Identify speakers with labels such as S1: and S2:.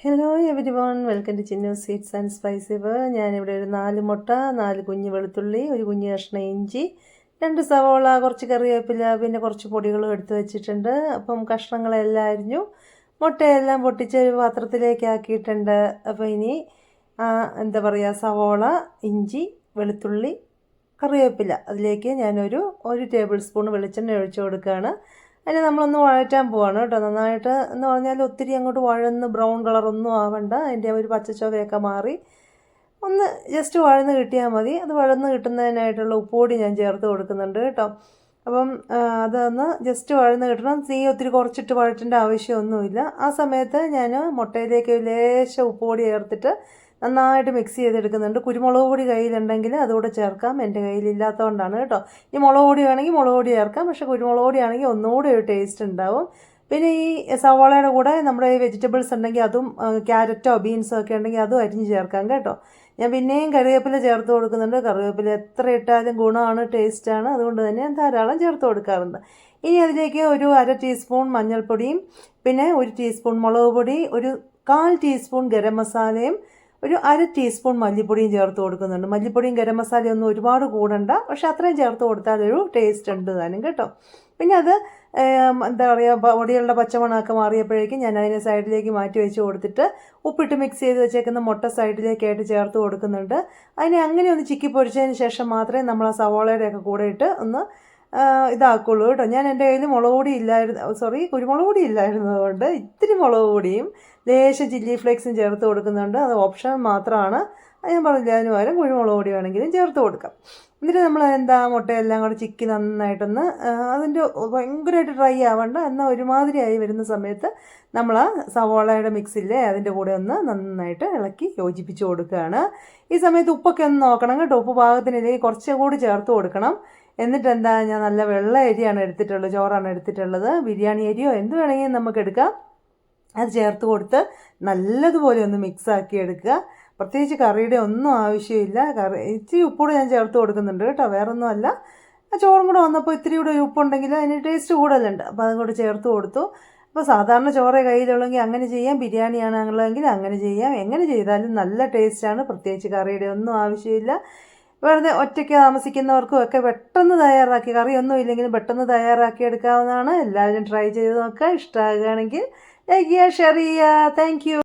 S1: Hello everyone welcome to Chinnu sweets and spices ഞാനിവിടെ ഒരു നാല് മുട്ട നാല് കുഞ്ഞ് വെളുത്തുള്ളി ഒരു കുഞ്ഞ് കഷ്ണം ഇഞ്ചി രണ്ട് സവോള കുറച്ച് കറിവേപ്പില പിന്നെ കുറച്ച് പൊടികളും എടുത്തു വെച്ചിട്ടുണ്ട്. അപ്പം കഷ്ണങ്ങളെല്ലാം അരിഞ്ഞു. മുട്ടയെല്ലാം പൊട്ടിച്ച് ഒരു പാത്രത്തിലേക്ക് ആക്കിയിട്ടുണ്ട്. അപ്പോൾ ഇനി എന്താ പറയുക സവോള ഇഞ്ചി വെളുത്തുള്ളി കറിവേപ്പില. അതിലേക്ക് ഞാനൊരു ഒരു ടേബിൾ സ്പൂൺ വെളിച്ചെണ്ണ ഒഴിച്ചു കൊടുക്കുകയാണ്. അതിനെ നമ്മളൊന്ന് വഴറ്റാൻ പോവാണ് കേട്ടോ. നന്നായിട്ട് എന്ന് പറഞ്ഞാൽ ഒത്തിരി അങ്ങോട്ട് വഴന്ന് ബ്രൗൺ കളറൊന്നും ആവണ്ട. അതിന്റെ ഒരു പച്ചച്ചോവയൊക്കെ മാറി ഒന്ന് ജസ്റ്റ് വഴന്ന് കിട്ടിയാൽ മതി. അത് വഴന്ന് കിട്ടുന്നതിനായിട്ടുള്ള ഉപ്പുപൊടി ഞാൻ ചേർത്ത് കൊടുക്കുന്നുണ്ട് കേട്ടോ. അപ്പം അതൊന്ന് ജസ്റ്റ് വഴന്ന് കിട്ടണം. തീ ഒത്തിരി കുറച്ചിട്ട് വഴറ്റേണ്ട ആവശ്യമൊന്നുമില്ല. ആ സമയത്ത് ഞാൻ മുട്ടയിലേക്ക് ലേശം ഉപ്പുപൊടി ചേർത്തിട്ട് നന്നായിട്ട് മിക്സ് ചെയ്തെടുക്കുന്നുണ്ട്. കുരുമുളക് പൊടി കയ്യിലുണ്ടെങ്കിൽ അതുകൂടെ ചേർക്കാം. എന്റെ കയ്യിലില്ലാത്തതുകൊണ്ടാണ് കേട്ടോ. ഈ മുളക് പൊടി വേണമെങ്കിൽ മുളക് പൊടി ചേർക്കാം. പക്ഷേ കുരുമുളക് പൊടി ആണെങ്കിൽ ഒന്നുകൂടി ഒരു ടേസ്റ്റ് ഉണ്ടാവും. പിന്നെ ഈ സവാളയുടെ കൂടെ നമ്മുടെ ഈ വെജിറ്റബിൾസ് ഉണ്ടെങ്കിൽ അതും ക്യാരറ്റോ ബീൻസോ ഒക്കെ ഉണ്ടെങ്കിൽ അതും അരിഞ്ഞ് ചേർക്കാം കേട്ടോ. ഞാൻ പിന്നെയും കറിവേപ്പില ചേർത്ത് കൊടുക്കുന്നുണ്ട്. കറിവേപ്പില എത്ര ഇട്ടാലും ഗുണമാണ് ടേസ്റ്റാണ് അതുകൊണ്ട് തന്നെ ഞാൻ ധാരാളം ചേർത്ത് കൊടുക്കാറുണ്ട്. ഇനി അതിലേക്ക് ഒരു അര ടീസ്പൂൺ മഞ്ഞൾപ്പൊടിയും പിന്നെ ഒരു ടീസ്പൂൺ മുളക് പൊടി ഒരു കാൽ ടീസ്പൂൺ ഗരം മസാലയും ഒരു അര ടീസ്പൂൺ മല്ലിപ്പൊടിയും ചേർത്ത് കൊടുക്കുന്നുണ്ട്. മല്ലിപ്പൊടിയും ഗരം മസാലയൊന്നും ഒരുപാട് കൂടണ്ട. പക്ഷെ അത്രയും ചേർത്ത് കൊടുത്താൽ ഒരു ടേസ്റ്റ് ഉണ്ട് താനും കേട്ടോ. പിന്നെ അത് എന്താ പറയുക പൊടികളുടെ പച്ചമണമൊക്കെ മാറിയപ്പോഴേക്കും ഞാൻ അതിനെ സൈഡിലേക്ക് മാറ്റി വെച്ച് കൊടുത്തിട്ട് ഉപ്പിട്ട് മിക്സ് ചെയ്ത് വെച്ചേക്കുന്ന മുട്ട സൈഡിലേക്കായിട്ട് ചേർത്ത് കൊടുക്കുന്നുണ്ട്. അതിനെ അങ്ങനെ ഒന്ന് ചിക്കി പൊരിച്ചതിന് ശേഷം മാത്രമേ നമ്മൾ ആ സവോളയുടെയൊക്കെ കൂടെ ഇട്ട് ഒന്ന് ഇതാക്കുള്ളൂ കേട്ടോ. ഞാൻ എന്റെ കയ്യിൽ മുളക് പൊടി ഇല്ലായിരുന്നു സോറി കുരുമുളക് പൊടി ഇല്ലായിരുന്നതുകൊണ്ട് ഇത്തിരി മുളക് പൊടിയും ലേശം ചില്ലി ഫ്ലേക്സും ചേർത്ത് കൊടുക്കുന്നുണ്ട്. അത് ഓപ്ഷൻ മാത്രമാണ്. ഞാൻ പറഞ്ഞില്ല അതിന് പകരം കുരുമുളക് പൊടി വേണമെങ്കിലും ചേർത്ത് കൊടുക്കാം. എന്നിട്ട് നമ്മൾ എന്താ മുട്ടയെല്ലാം കൂടെ ചിക്കി നന്നായിട്ടൊന്ന് അതിന്റെ ഭയങ്കരമായിട്ട് ഡ്രൈ ആവണ്ട എന്നാൽ ഒരുമാതിരിയായി വരുന്ന സമയത്ത് നമ്മൾ ആ സവോളയുടെ മിക്സില്ലേ അതിന്റെ കൂടെ ഒന്ന് നന്നായിട്ട് ഇളക്കി യോജിപ്പിച്ച് കൊടുക്കുകയാണ്. ഈ സമയത്ത് ഉപ്പൊക്കെ ഒന്ന് നോക്കണം കേട്ടോ ഉപ്പ് പാകത്തിനില്ലെങ്കിൽ കുറച്ചും കൂടി ചേർത്ത് കൊടുക്കണം. എന്നിട്ട് എന്താ ഞാൻ നല്ല വെള്ള അരിയാണ് എടുത്തിട്ടുള്ളത് ചോറാണ് എടുത്തിട്ടുള്ളത് ബിരിയാണി അരിയോ എന്ത് വേണമെങ്കിലും നമുക്ക് എടുക്കാം. അത് ചേർത്ത് കൊടുത്ത് നല്ലതുപോലെ ഒന്ന് മിക്സാക്കി എടുക്കുക. പ്രത്യേകിച്ച് കറിയുടെ ഒന്നും ആവശ്യമില്ല. കറി ഇച്ചിരി ഉപ്പൂടെ ഞാൻ ചേർത്ത് കൊടുക്കുന്നുണ്ട് കേട്ടോ. വേറൊന്നും അല്ല ആ ചോറും കൂടെ വന്നപ്പോൾ ഇത്തിരി കൂടെ ഉപ്പുണ്ടെങ്കിൽ അതിന് ടേസ്റ്റ് കൂടുതലുണ്ട്. അപ്പോൾ അതും കൂടെ ചേർത്ത് കൊടുത്തു. അപ്പോൾ സാധാരണ ചോറേ കയ്യിലുള്ളെങ്കിൽ അങ്ങനെ ചെയ്യാം. ബിരിയാണി ആണെന്നുള്ളതെങ്കിൽ അങ്ങനെ ചെയ്യാം. എങ്ങനെ ചെയ്താലും നല്ല ടേസ്റ്റാണ്. പ്രത്യേകിച്ച് കറിയുടെ ഒന്നും ആവശ്യമില്ല. വെറുതെ ഒറ്റയ്ക്ക് താമസിക്കുന്നവർക്കും ഒക്കെ പെട്ടെന്ന് തയ്യാറാക്കി കറി ഒന്നും ഇല്ലെങ്കിലും പെട്ടെന്ന് തയ്യാറാക്കി എടുക്കാവുന്നതാണ്. എല്ലാവരും ട്രൈ ചെയ്ത് നോക്കുക. ഇഷ്ടമാകുകയാണെങ്കിൽ ലൈക്ക് ചെയ്യുക ഷെയർ ചെയ്യുക. താങ്ക്